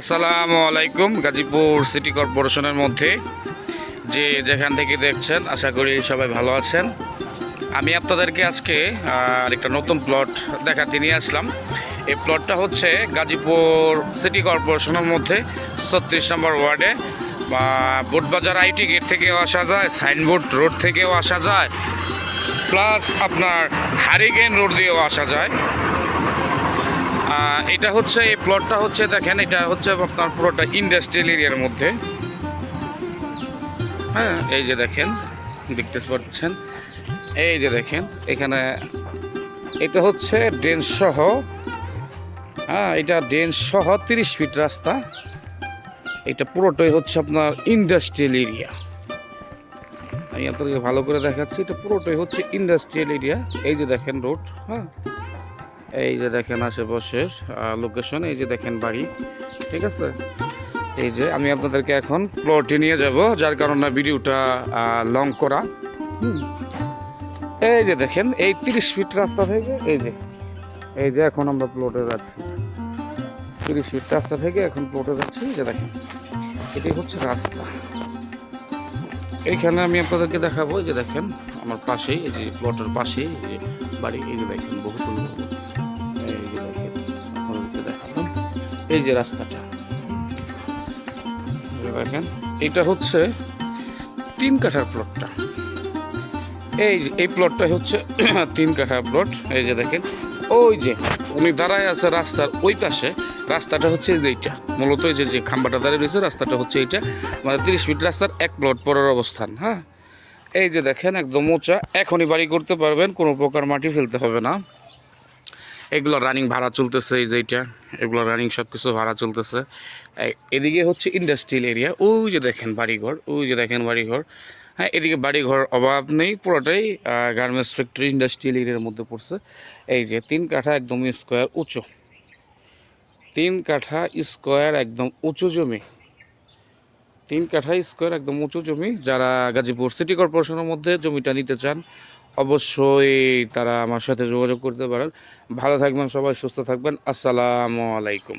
আসসালামু আলাইকুম, গাজীপুর সিটি কর্পোরেশনের মধ্যে যে যেখান থেকে দেখছেন, আশা করি সবাই ভালো আছেন। আমি আপনাদেরকে আজকে একটা নতুন প্লট দেখাতে নিয়ে আসলাম। এই প্লটটা হচ্ছে গাজীপুর সিটি কর্পোরেশনের মধ্যে ছত্রিশ নম্বর ওয়ার্ডে। বোটবাজার আইটি গেট থেকেও আসা যায়, সাইনবোর্ড রোড থেকেও আসা যায়, প্লাস আপনার হ্যারিগেন রোড দিয়েও আসা যায়। এটা হচ্ছে, এই প্লটটা হচ্ছে, দেখেন, এটা হচ্ছে আপনার পুরোটা ইন্ডাস্ট্রিয়াল এরিয়ার মধ্যে। হ্যাঁ এই যে দেখেন, দেখতে পাচ্ছেন? এই যে দেখেন, এখানে এটা হচ্ছে ড্রেন সহ হ্যাঁ এটা ড্রেন সহ তিরিশ ফিট রাস্তা। এটা পুরোটাই হচ্ছে আপনার ইন্ডাস্ট্রিয়াল এরিয়া আমি আপনাদেরকে ভালো করে দেখাচ্ছি, এটা পুরোটাই হচ্ছে ইন্ডাস্ট্রিয়াল এরিয়া এই যে দেখেন রোড হ্যাঁ। এই যে দেখেন আশেপাশের লোকেশন এই যে দেখেন বাড়ি ঠিক আছে এই যে আমি আপনাদেরকে এখন প্লটে নিয়ে যাব যার কারণে ভিডিওটা লং করা। এই যে দেখেন এই তিরিশ ফিট রাস্তা থেকে এই যে এই যে এখন আমরা প্লটে যাচ্ছি তিরিশ ফিট রাস্তা থেকে এখন প্লটে যাচ্ছি যে দেখেন এটাই হচ্ছে রাস্তা এইখানে আমি আপনাদেরকে দেখাবো এই যে দেখেন আমার পাশেই এই যে প্লটের পাশেই বাড়ি এই যে দেখেন বহুতল এই যে রাস্তাটা। দেখেন, এটা হচ্ছে তিন কাঠার প্লটটা। এই এই প্লটটা হচ্ছে তিন কাঠা প্লট। এই যে দেখেন, ওই যে উনি দাঁড়ায় আছে রাস্তার ওই পাশে। রাস্তাটা হচ্ছে এইটা। মূলত এই যে খাম্বাটা দাঁড়িয়ে রয়েছে, রাস্তাটা হচ্ছে এইটা। মানে তিরিশ ফিট রাস্তার এক প্লট পরের অবস্থান হ্যাঁ? এই যে দেখেন, একদম উঁচা এখনই বাড়ি করতে পারবেন, কোনো প্রকার মাটি ফেলতে হবে না। এগুলো রানিং ভাড়া চলতেছে, এই যে এইটা এগুলো রানিং সব কিছু ভাড়া চলতেছে। এদিকে হচ্ছে ইন্ডাস্ট্রিয়াল এরিয়া ওই যে দেখেন বাড়িঘর, ওই যে দেখেন বাড়িঘর। হ্যাঁ এদিকে বাড়িঘর অভাব নেই, পুরোটাই গার্মেন্টস ফ্যাক্টরি ইন্ডাস্ট্রিয়াল এরিয়ার মধ্যে পড়ছে। এই যে তিন কাঠা একদম স্কোয়ার উঁচু। তিন কাঠা স্কোয়ার একদম উঁচু জমি। তিন কাঠা স্কোয়ার একদম উঁচু জমি, যারা গাজীপুর সিটি কর্পোরেশনের মধ্যে জমিটা নিতে চান অবশ্যই তারা আমার সাথে যোগাযোগ করতে পারেন। ভালো থাকবেন সবাই সুস্থ থাকবেন। আসসালামু আলাইকুম।